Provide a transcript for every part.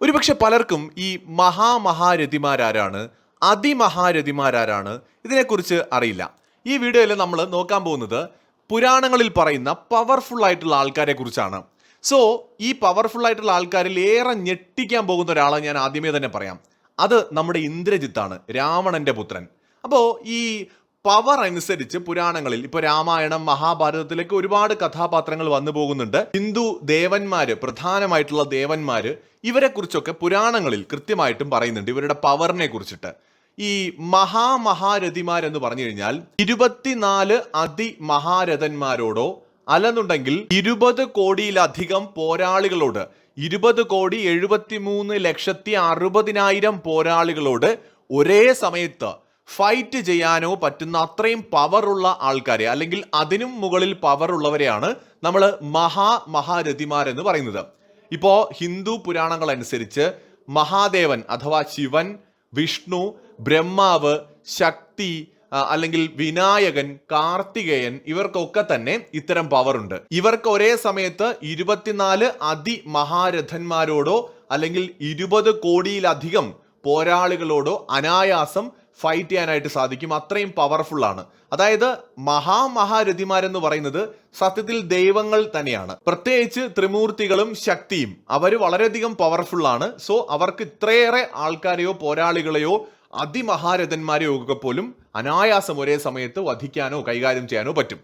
ഒരുപക്ഷെ പലർക്കും ഈ മഹാമഹാരഥിമാരാരാണ് അതിമഹാരഥിമാരാരാണ് ഇതിനെക്കുറിച്ച് അറിയില്ല. ഈ വീഡിയോയിൽ നമ്മൾ നോക്കാൻ പോകുന്നത് പുരാണങ്ങളിൽ പറയുന്ന പവർഫുൾ ആയിട്ടുള്ള ആൾക്കാരെ കുറിച്ചാണ് സോ ഈ പവർഫുൾ ആയിട്ടുള്ള ആൾക്കാരിൽ ഏറെ ഞെട്ടിക്കാൻ പോകുന്ന ഒരാളെ ഞാൻ ആദ്യമേ തന്നെ പറയാം. അത് നമ്മുടെ ഇന്ദ്രജിത്താണ് രാവണന്റെ പുത്രൻ. അപ്പോൾ ഈ പവർ അനുസരിച്ച് പുരാണങ്ങളിൽ ഇപ്പൊ രാമായണം മഹാഭാരതത്തിലേക്ക് ഒരുപാട് കഥാപാത്രങ്ങൾ വന്നു പോകുന്നുണ്ട്. ഹിന്ദു ദേവന്മാര് പ്രധാനമായിട്ടുള്ള ദേവന്മാര് ഇവരെ കുറിച്ചൊക്കെ പുരാണങ്ങളിൽ കൃത്യമായിട്ടും പറയുന്നുണ്ട് ഇവരുടെ പവറിനെ കുറിച്ചിട്ട്. ഈ മഹാമഹാരഥിമാരെന്ന് പറഞ്ഞു കഴിഞ്ഞാൽ ഇരുപത്തിനാല് അതിമഹാരഥന്മാരോടോ അല്ലെന്നുണ്ടെങ്കിൽ ഇരുപത് കോടിയിലധികം പോരാളികളോട് ഇരുപത് കോടി എഴുപത്തിമൂന്ന് ലക്ഷത്തി അറുപതിനായിരം പോരാളികളോട് ഒരേ സമയത്ത് ഫൈറ്റ് ചെയ്യാനോ പറ്റുന്ന അത്രയും പവറുള്ള ആൾക്കാരെ അല്ലെങ്കിൽ അതിനും മുകളിൽ പവറുള്ളവരെയാണ് നമ്മൾ മഹാ മഹാരഥിമാരെന്ന് പറയുന്നത്. ഇപ്പോ ഹിന്ദു പുരാണങ്ങൾ അനുസരിച്ച് മഹാദേവൻ അഥവാ ശിവൻ വിഷ്ണു ബ്രഹ്മാവ് ശക്തി അല്ലെങ്കിൽ വിനായകൻ കാർത്തികേയൻ ഇവർക്കൊക്കെ തന്നെ ഇത്തരം പവറുണ്ട് ഇവർക്ക് ഒരേ സമയത്ത് ഇരുപത്തിനാല് അതിമഹാരഥന്മാരോടോ അല്ലെങ്കിൽ ഇരുപത് കോടിയിലധികം പോരാളികളോടോ അനായാസം ഫൈറ്റ് ചെയ്യാനായിട്ട് സാധിക്കും. അത്രയും പവർഫുൾ ആണ്. അതായത് മഹാമഹാരഥിമാരെന്ന് പറയുന്നത് സത്യത്തിൽ ദൈവങ്ങൾ തന്നെയാണ്. പ്രത്യേകിച്ച് ത്രിമൂർത്തികളും ശക്തിയും അവർ വളരെയധികം പവർഫുൾ ആണ്. സോ അവർക്ക് ഇത്രയേറെ ആൾക്കാരെയോ പോരാളികളെയോ അതിമഹാരഥന്മാരെയോ ഒക്കെ പോലും അനായാസം ഒരേ സമയത്ത് വധിക്കാനോ കൈകാര്യം ചെയ്യാനോ പറ്റും.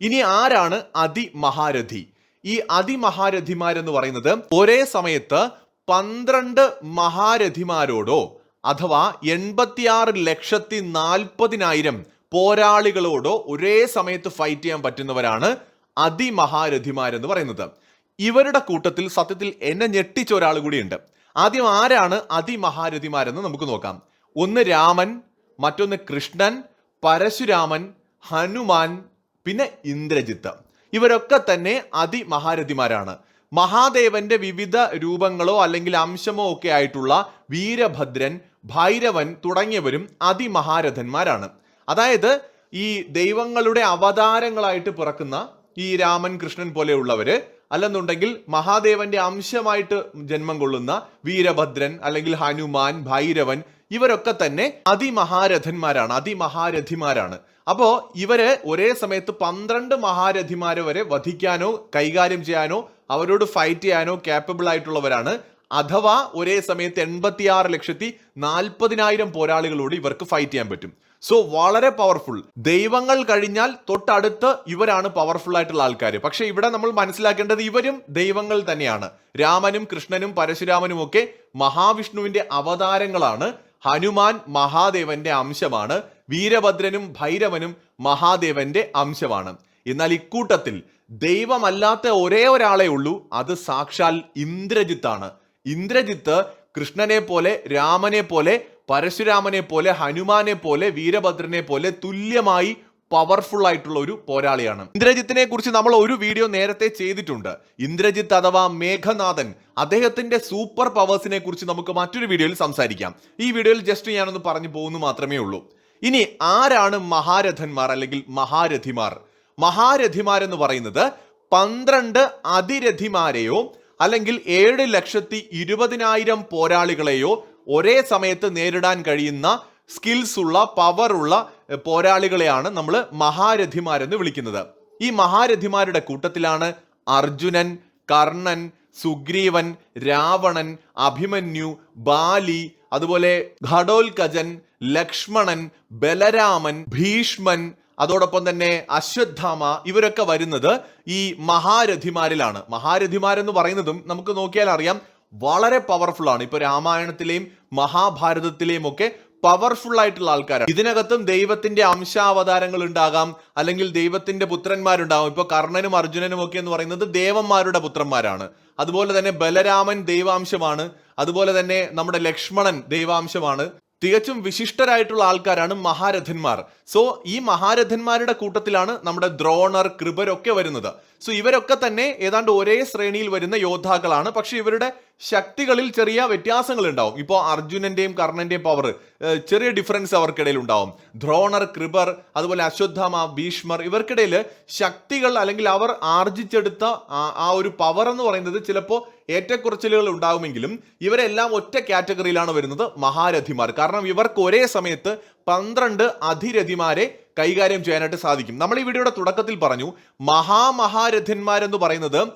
ഇനി ആരാണ് അതിമഹാരഥി? ഈ അതിമഹാരഥിമാരെന്ന് പറയുന്നത് ഒരേ സമയത്ത് പന്ത്രണ്ട് മഹാരഥിമാരോടോ അഥവാ എൺപത്തിയാറ് ലക്ഷത്തി നാൽപ്പതിനായിരം പോരാളികളോടോ ഒരേ സമയത്ത് ഫൈറ്റ് ചെയ്യാൻ പറ്റുന്നവരാണ് അതിമഹാരഥിമാരെന്ന് പറയുന്നത്. ഇവരുടെ കൂട്ടത്തിൽ സത്യത്തിൽ എന്നെ ഞെട്ടിച്ച ഒരാൾ കൂടിയുണ്ട്. ആദ്യം ആരാണ് അതിമഹാരഥിമാരെന്ന് നമുക്ക് നോക്കാം. ഒന്ന് രാമൻ മറ്റൊന്ന് കൃഷ്ണൻ പരശുരാമൻ ഹനുമാൻ പിന്നെ ഇന്ദ്രജിത്ത്. ഇവരൊക്കെ തന്നെ അതിമഹാരഥിമാരാണ്. മഹാദേവന്റെ വിവിധ രൂപങ്ങളോ അല്ലെങ്കിൽ അംശമോ ഒക്കെ ആയിട്ടുള്ള വീരഭദ്രൻ ഭൈരവൻ തുടങ്ങിയവരും അതിമഹാരഥന്മാരാണ്. അതായത് ഈ ദൈവങ്ങളുടെ അവതാരങ്ങളായിട്ട് പിറക്കുന്ന ഈ രാമൻ കൃഷ്ണൻ പോലെയുള്ളവര് അല്ലെന്നുണ്ടെങ്കിൽ മഹാദേവന്റെ അംശമായിട്ട് ജന്മം കൊള്ളുന്ന വീരഭദ്രൻ അല്ലെങ്കിൽ ഹനുമാൻ ഭൈരവൻ ഇവരൊക്കെ തന്നെ അതിമഹാരഥന്മാരാണ് അതിമഹാരഥിമാരാണ്. അപ്പോ ഇവർ ഒരേ സമയത്ത് പന്ത്രണ്ട് മഹാരഥിമാരെ വരെ വധിക്കാനോ കൈകാര്യം ചെയ്യാനോ അവരോട് ഫൈറ്റ് ചെയ്യാനോ കാപ്പബിൾ ആയിട്ടുള്ളവരാണ്. അഥവാ ഒരേ സമയത്ത് എൺപത്തിയാറ് ലക്ഷത്തി നാൽപ്പതിനായിരം പോരാളികളോട് ഇവർക്ക് ഫൈറ്റ് ചെയ്യാൻ പറ്റും. സോ വളരെ പവർഫുൾ ദൈവങ്ങൾ കഴിഞ്ഞാൽ തൊട്ടടുത്ത് ഇവരാണ് പവർഫുൾ ആയിട്ടുള്ള ആൾക്കാർ പക്ഷെ ഇവിടെ നമ്മൾ മനസ്സിലാക്കേണ്ടത് ഇവരും ദൈവങ്ങൾ തന്നെയാണ്. രാമനും കൃഷ്ണനും പരശുരാമനും ഒക്കെ മഹാവിഷ്ണുവിന്റെ അവതാരങ്ങളാണ്. ഹനുമാൻ മഹാദേവന്റെ അംശമാണ്. വീരഭദ്രനും ഭൈരവനും മഹാദേവന്റെ അംശമാണ്. എന്നാൽ ഇക്കൂട്ടത്തിൽ ദൈവമല്ലാത്ത ഒരേ ഒരാളെ ഉള്ളൂ. അത് സാക്ഷാൽ ഇന്ദ്രജിത്താണ്. ഇന്ദ്രജിത്ത് കൃഷ്ണനെ പോലെ രാമനെ പോലെ പരശുരാമനെ പോലെ ഹനുമാനെ പോലെ വീരഭദ്രനെ പോലെ തുല്യമായി പവർഫുൾ ആയിട്ടുള്ള ഒരു പോരാളിയാണ്. ഇന്ദ്രജിത്തിനെ കുറിച്ച് നമ്മൾ ഒരു വീഡിയോ നേരത്തെ ചെയ്തിട്ടുണ്ട്. ഇന്ദ്രജിത്ത് അഥവാ മേഘനാഥൻ അദ്ദേഹത്തിന്റെ സൂപ്പർ പവേഴ്സിനെ കുറിച്ച് നമുക്ക് മറ്റൊരു വീഡിയോയിൽ സംസാരിക്കാം. ഈ വീഡിയോയിൽ ജസ്റ്റ് ഞാനൊന്ന് പറഞ്ഞു പോകുന്നു മാത്രമേ ഉള്ളൂ. ഇനി ആരാണ് മഹാരഥന്മാർ അല്ലെങ്കിൽ മഹാരഥിമാർ? എന്ന് പറയുന്നത് പന്ത്രണ്ട് അതിരഥിമാരെയോ അല്ലെങ്കിൽ ഏഴ് ലക്ഷത്തി ഇരുപതിനായിരം പോരാളികളെയോ ഒരേ സമയത്ത് നേരിടാൻ കഴിയുന്ന സ്കിൽസ് ഉള്ള പവറുള്ള പോരാളികളെയാണ് നമ്മൾ മഹാരഥിമാരെന്ന് വിളിക്കുന്നത്. ഈ മഹാരഥിമാരുടെ കൂട്ടത്തിലാണ് അർജുനൻ കർണൻ സുഗ്രീവൻ രാവണൻ അഭിമന്യു ബാലി അതുപോലെ ഘടോൽകജൻ ലക്ഷ്മണൻ ബലരാമൻ ഭീഷ്മൻ അതോടൊപ്പം തന്നെ അശ്വത്ഥാമ ഇവരൊക്കെ വരുന്നത് ഈ മഹാരഥിമാരിലാണ്. മഹാരഥിമാരെന്ന് പറയുന്നതും നമുക്ക് നോക്കിയാൽ അറിയാം വളരെ പവർഫുൾ ആണ്. ഇപ്പൊ രാമായണത്തിലെയും മഹാഭാരതത്തിലെയും ഒക്കെ പവർഫുൾ ആയിട്ടുള്ള ആൾക്കാരാണ്. ഇതിനകത്തും ദൈവത്തിന്റെ അംശാവതാരങ്ങൾ ഉണ്ടാകാം. അല്ലെങ്കിൽ ദൈവത്തിന്റെ പുത്രന്മാരുണ്ടാകും ഇപ്പൊ കർണനും അർജുനനും ഒക്കെ എന്ന് പറയുന്നത് ദേവന്മാരുടെ പുത്രന്മാരാണ്. അതുപോലെ തന്നെ ബലരാമൻ ദൈവാംശമാണ്. അതുപോലെ തന്നെ നമ്മുടെ ലക്ഷ്മണൻ ദൈവാംശമാണ്. തികച്ചും വിശിഷ്ടരായിട്ടുള്ള ആൾക്കാരാണ് മഹാരഥന്മാർ. സോ ഈ മഹാരഥന്മാരുടെ കൂട്ടത്തിലാണ് നമ്മുടെ ദ്രോണർ കൃപരൊക്കെ വരുന്നത്. സോ ഇവരൊക്കെ തന്നെ ഏതാണ്ട് ഒരേ ശ്രേണിയിൽ വരുന്ന യോദ്ധാക്കളാണ്. പക്ഷെ ഇവരുടെ ശക്തികളിൽ ചെറിയ വ്യത്യാസങ്ങൾ ഉണ്ടാവും ഇപ്പോൾ അർജുനന്റെയും കർണന്റെയും പവർ ചെറിയ ഡിഫറൻസ് അവർക്കിടയിൽ ഉണ്ടാവും. ദ്രോണർ കൃപർ അതുപോലെ അശ്വത്ഥാമ ഭീഷ്മർ ഇവർക്കിടയിൽ ശക്തികൾ അല്ലെങ്കിൽ അവർ ആർജിച്ചെടുത്ത ആ- ഒരു പവർ എന്ന് പറയുന്നത് ചിലപ്പോൾ ഏറ്റക്കുറച്ചിലുകൾ ഉണ്ടാകുമെങ്കിലും ഇവരെല്ലാം ഒറ്റ കാറ്റഗറിയിലാണ് വരുന്നത് മഹാരഥിമാർ. കാരണം ഇവർക്ക് ഒരേ സമയത്ത് പന്ത്രണ്ട് അധിരഥിമാരെ കൈകാര്യം ചെയ്യാനായിട്ട് സാധിക്കും. നമ്മൾ ഈ വീഡിയോയുടെ തുടക്കത്തിൽ പറഞ്ഞു മഹാമഹാരഥന്മാരെന്ന് പറയുന്നത്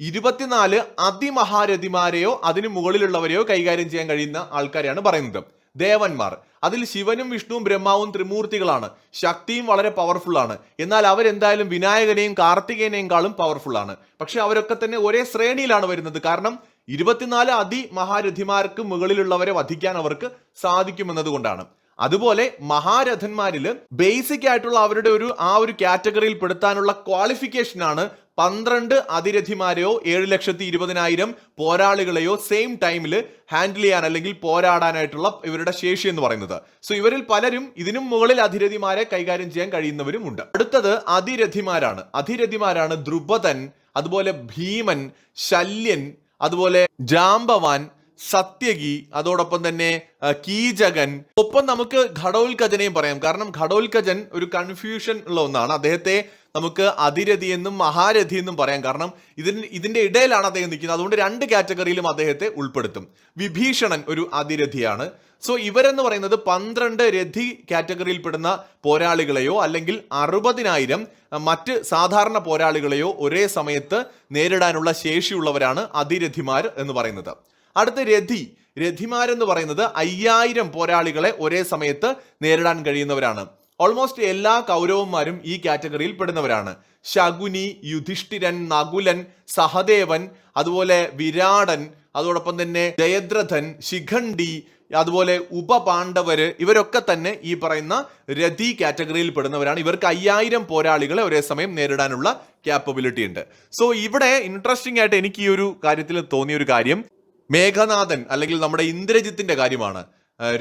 ഇരുപത്തിനാല് അതിമഹാരഥിമാരെയോ അതിനു മുകളിലുള്ളവരെയോ കൈകാര്യം ചെയ്യാൻ കഴിയുന്ന ആൾക്കാരെയാണ് പറയുന്നത്. ദേവന്മാർ. അതിൽ ശിവനും വിഷ്ണുവും ബ്രഹ്മാവും ത്രിമൂർത്തികളാണ്. ശക്തിയും വളരെ പവർഫുൾ ആണ്. എന്നാൽ അവരെന്തായാലും വിനായകനെയും കാർത്തികേയനെയും കാളും പവർഫുൾ ആണ്. പക്ഷെ അവരൊക്കെ തന്നെ ഒരേ ശ്രേണിയിലാണ് വരുന്നത്. കാരണം ഇരുപത്തിനാല് അതി മഹാരഥിമാർക്ക് മുകളിലുള്ളവരെ വധിക്കാൻ അവർക്ക് സാധിക്കുമെന്നതുകൊണ്ടാണ്. അതുപോലെ മഹാരഥന്മാരിൽ ബേസിക് ആയിട്ടുള്ള അവരുടെ ഒരു ആ ഒരു കാറ്റഗറിയിൽ പെടുത്താനുള്ള ക്വാളിഫിക്കേഷൻ ആണ് പന്ത്രണ്ട് അതിരഥിമാരെയോ ഏഴ് ലക്ഷത്തി ഇരുപതിനായിരം പോരാളികളെയോ സെയിം ടൈമിൽ ഹാൻഡിൽ ചെയ്യാൻ അല്ലെങ്കിൽ പോരാടാനായിട്ടുള്ള ഇവരുടെ ശേഷി എന്ന് പറയുന്നത്. സോ ഇവരിൽ പലരും ഇതിനും മുകളിൽ അതിരഥിമാരെ കൈകാര്യം ചെയ്യാൻ കഴിയുന്നവരും ഉണ്ട്. അടുത്തത് അതിരഥിമാരാണ്. അതിരഥിമാരാണ് ദ്രുപദൻ അതുപോലെ ഭീമൻ ശല്യൻ അതുപോലെ ജാംബവാൻ സത്യകി അതോടൊപ്പം തന്നെ കീചകൻ. ഒപ്പം നമുക്ക് ഘടോൽക്കജനെയും പറയാം. കാരണം ഘടോൽക്കജൻ ഒരു കൺഫ്യൂഷൻ ഉള്ള ഒന്നാണ്. അദ്ദേഹത്തെ നമുക്ക് അതിരഥി എന്നും മഹാരഥി എന്നും പറയാം. കാരണം ഇതിന് ഇതിന്റെ ഇടയിലാണ് അദ്ദേഹം നിൽക്കുന്നത്. അതുകൊണ്ട് രണ്ട് കാറ്റഗറിയിലും അദ്ദേഹത്തെ ഉൾപ്പെടുത്തും. വിഭീഷണൻ ഒരു അതിരഥിയാണ്. സോ ഇവരെന്ന് പറയുന്നത് പന്ത്രണ്ട് രഥി കാറ്റഗറിയിൽപ്പെടുന്ന പോരാളികളെയോ അല്ലെങ്കിൽ അറുപതിനായിരം മറ്റ് സാധാരണ പോരാളികളെയോ ഒരേ സമയത്ത് നേരിടാനുള്ള ശേഷിയുള്ളവരാണ് അതിരഥിമാർ എന്ന് പറയുന്നത്. അടുത്ത രഥി രഥിമാരെന്ന് പറയുന്നത് അയ്യായിരം പോരാളികളെ ഒരേ സമയത്ത് നേരിടാൻ കഴിയുന്നവരാണ്. ഓൾമോസ്റ്റ് എല്ലാ കൗരവന്മാരും ഈ കാറ്റഗറിയിൽ പെടുന്നവരാണ്. ശകുനി യുധിഷ്ഠിരൻ നകുലൻ സഹദേവൻ അതുപോലെ വിരാടൻ അതോടൊപ്പം തന്നെ ജയദ്രഥൻ ശിഖണ്ഡി അതുപോലെ ഉപപാണ്ഡവര് ഇവരൊക്കെ തന്നെ ഈ പറയുന്ന രഥി കാറ്റഗറിയിൽ പെടുന്നവരാണ്. ഇവർക്ക് അയ്യായിരം പോരാളികളെ ഒരേ സമയം നേരിടാനുള്ള ക്യാപ്പബിലിറ്റി ഉണ്ട്. സോ ഇവിടെ ഇൻട്രസ്റ്റിംഗ് ആയിട്ട് എനിക്ക് ഈ ഒരു കാര്യത്തിൽ തോന്നിയ ഒരു കാര്യം മേഘനാഥൻ അല്ലെങ്കിൽ നമ്മുടെ ഇന്ദ്രജിത്തിന്റെ കാര്യമാണ്.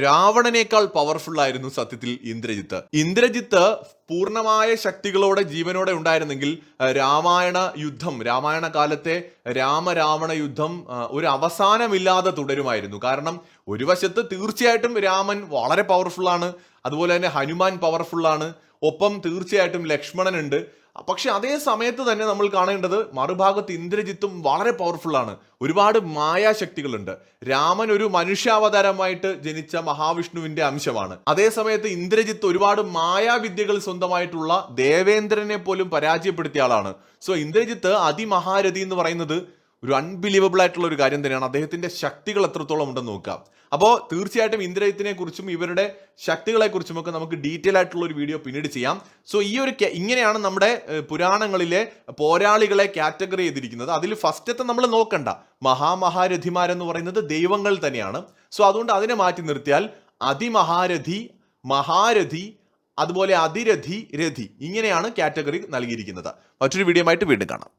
രാവണനേക്കാൾ പവർഫുൾ ആയിരുന്നു സത്യത്തിൽ ഇന്ദ്രജിത്ത്. ഇന്ദ്രജിത്ത് പൂർണമായ ശക്തികളോടെ ജീവനോടെ ഉണ്ടായിരുന്നെങ്കിൽ രാമായണ യുദ്ധം രാമായണ കാലത്തെ രാമരാവണ യുദ്ധം ഒരു അവസാനമില്ലാതെ തുടരുമായിരുന്നു. കാരണം ഒരു വശത്ത് തീർച്ചയായിട്ടും രാമൻ വളരെ പവർഫുൾ ആണ് അതുപോലെ തന്നെ ഹനുമാൻ പവർഫുൾ ആണ്. ഒപ്പം തീർച്ചയായിട്ടും ലക്ഷ്മണൻ ഉണ്ട് പക്ഷെ അതേ സമയത്ത് തന്നെ നമ്മൾ കാണേണ്ടത് മറുഭാഗത്ത് ഇന്ദ്രജിത്തും വളരെ പവർഫുള്ളാണ് ഒരുപാട് മായാശക്തികളുണ്ട്. രാമൻ ഒരു മനുഷ്യാവതാരമായിട്ട് ജനിച്ച മഹാവിഷ്ണുവിന്റെ അംശമാണ്. അതേ സമയത്ത് ഇന്ദ്രജിത്ത് ഒരുപാട് മായാവിദ്യകൾ സ്വന്തമായിട്ടുള്ള ദേവേന്ദ്രനെ പോലും പരാജയപ്പെടുത്തിയ ആളാണ്. സോ ഇന്ദ്രജിത്ത് അതിമഹാരഥി എന്ന് പറയുന്നത് ഒരു അൺബിലീവബിൾ ആയിട്ടുള്ള ഒരു കാര്യം തന്നെയാണ്. അദ്ദേഹത്തിന്റെ ശക്തികൾ എത്രത്തോളം ഉണ്ടെന്ന് നോക്കാം. അപ്പോൾ തീർച്ചയായിട്ടും ഇന്ദ്രജിത്തിനെ കുറിച്ചും ഇവരുടെ ശക്തികളെ കുറിച്ചും ഒക്കെ നമുക്ക് ഡീറ്റെയിൽ ആയിട്ടുള്ള ഒരു വീഡിയോ പിന്നീട് ചെയ്യാം. സോ ഈ ഒരു ഇങ്ങനെയാണ് നമ്മുടെ പുരാണങ്ങളിലെ പോരാളികളെ കാറ്റഗറി ചെയ്തിരിക്കുന്നത്. അതിൽ ഫസ്റ്റത്തെ നമ്മൾ നോക്കണ്ട. മഹാമഹാരഥിമാരെന്ന് പറയുന്നത് ദൈവങ്ങൾ തന്നെയാണ്. സോ അതുകൊണ്ട് അതിനെ മാറ്റി നിർത്തിയാൽ അതിമഹാരഥി മഹാരഥി അതുപോലെ അതിരഥി രഥി ഇങ്ങനെയാണ് കാറ്റഗറി നൽകിയിരിക്കുന്നത്. മറ്റൊരു വീഡിയോ ആയിട്ട് വീണ്ടും കാണാം.